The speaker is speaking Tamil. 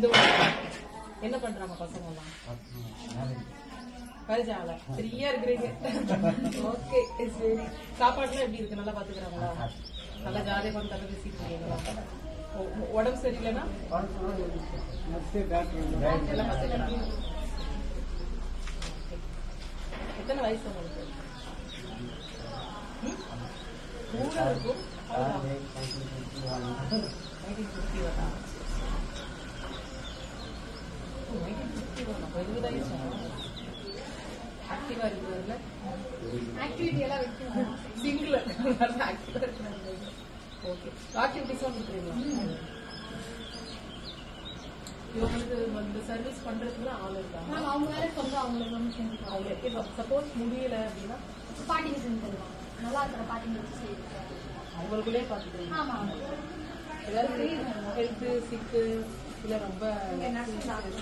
இந்த. என்ன பண்றாங்க பசங்க எல்லாம் ஆகல ஃப்ரீயா இருக்கிறீங்க. ஓகே சரி. சாப்பாடுலாம் எப்படி இருக்கு? நல்லா பாத்துக்கிறாங்களா? நல்லா ஜாலியா பண்ணி தலை உ- உடம்பு சரியில்லைன்னா? எல்லாம் பாத்துக்கிறாங்க எத்தனை வயசு உங்களுக்கு? கூட இருக்கும். 1951 அப்ப இருபது ஆயிடுச்சா? ஆக்டிவா இருக்கிறதுல ஆக்டிவிட்டி எல்லாம் வைக்கணும் சிங்கிள் ஆக்டிவா இருக்கிறாங்க ஓகே ஆக்டிவிட்டிஸ் கொடுக்குறீங்களா இவங்களுக்கு வந்து சர்வீஸ் பண்றதுக்கு ஆள் இருக்காங்க அவங்க வேற சொல்றோம் அவங்களுக்கு வந்து செஞ்சு அவங்க இப்போ சப்போஸ் முடியல அப்படின்னா பாட்டிங்க செஞ்சு தருவாங்க நல்லா இருக்கிற பாட்டிங்க வச்சு செய்வாங்க. அவங்களுக்குள்ளே பார்த்துக்கிறீங்க ஆமா ஏதாவது ஹெல்த் சிக்கு இல்லை ரொம்ப இங்க நர்ஸ் டாக்டர்